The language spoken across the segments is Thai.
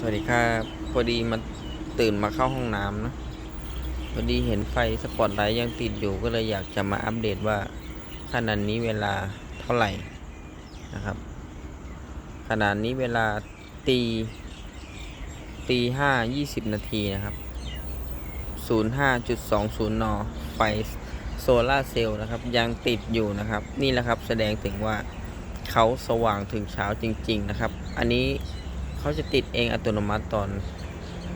สวัสดีครับพอดีมาตื่นมาเข้าห้องน้ำนะพอดีเห็นไฟสปอตไลท์ยังติดอยู่ก็เลยอยากจะมาอัปเดตว่าขนาดนี้เวลาเท่าไหร่นะครับ ขนาดนี้เวลาตีตีห้ายี่สิบนาทีนะครับศูนย์ห้าจุดสองศูนย์นไฟโซลาร์เซลล์นะครับ ยังติดอยู่นะครับ นี่แหละครับแสดงถึงว่าเขาสว่างถึงเช้าจริง ๆ นะครับ อันนี้ เขาจะติดเองอัตโนมัติตอน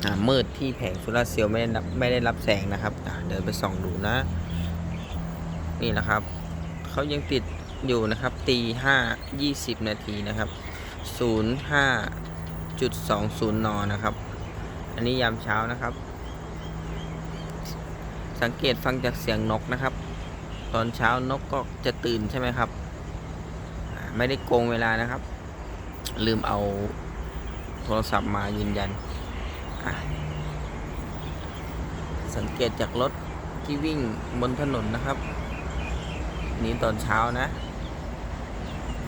อมืดที่แผงโซลาร์เซลล์ไม่ได้รับไม่ได้รับแสงนะครับเดินไปส่องดูนะ นี่แหละครับเขายังติดอยู่นะครับตีห้ายี่สิบนาทีนะครับศูนย์ห้าจุดสองศูนย์นนะครับ อันนี้ยามเช้านะครับ สังเกตฟังจากเสียงนกนะครับ ตอนเช้านกก็จะตื่นใช่ไหมครับ ไม่ได้โกงเวลานะครับ ลืมเอา โทรศัพท์มายืนยัน สังเกตจากรถที่วิ่งบนถนนนะครับ นี้ตอนเช้านะ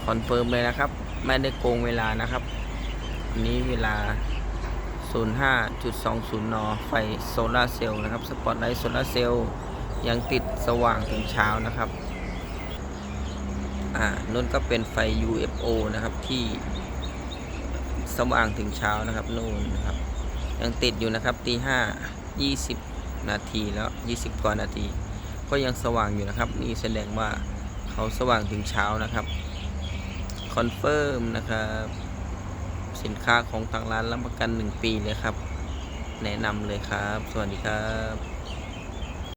คอนเฟิร์มเลยนะครับ ไม่ได้โกงเวลานะครับ อันนี้เวลา 05.20 น ไฟโซลาร์เซลล์นะครับ สปอตไลท์โซลาร์เซลล์ยังติดสว่างถึงเช้านะครับ อ่านุ่นก็เป็นไฟ UFO นะครับที่ สว่างถึงเช้านะครับนู่นนะครับ ยังติดอยู่นะครับตีห้ายี่สิบนาทีแล้วยี่สิบกว่านาที ก็ยังสว่างอยู่นะครับ นี่แสดงว่าเขาสว่างถึงเช้านะครับคอนเฟิร์มนะครับสินค้าของทางร้านรับประกัน 1 ปีเลยครับ แนะนำเลยครับ สวัสดีครับ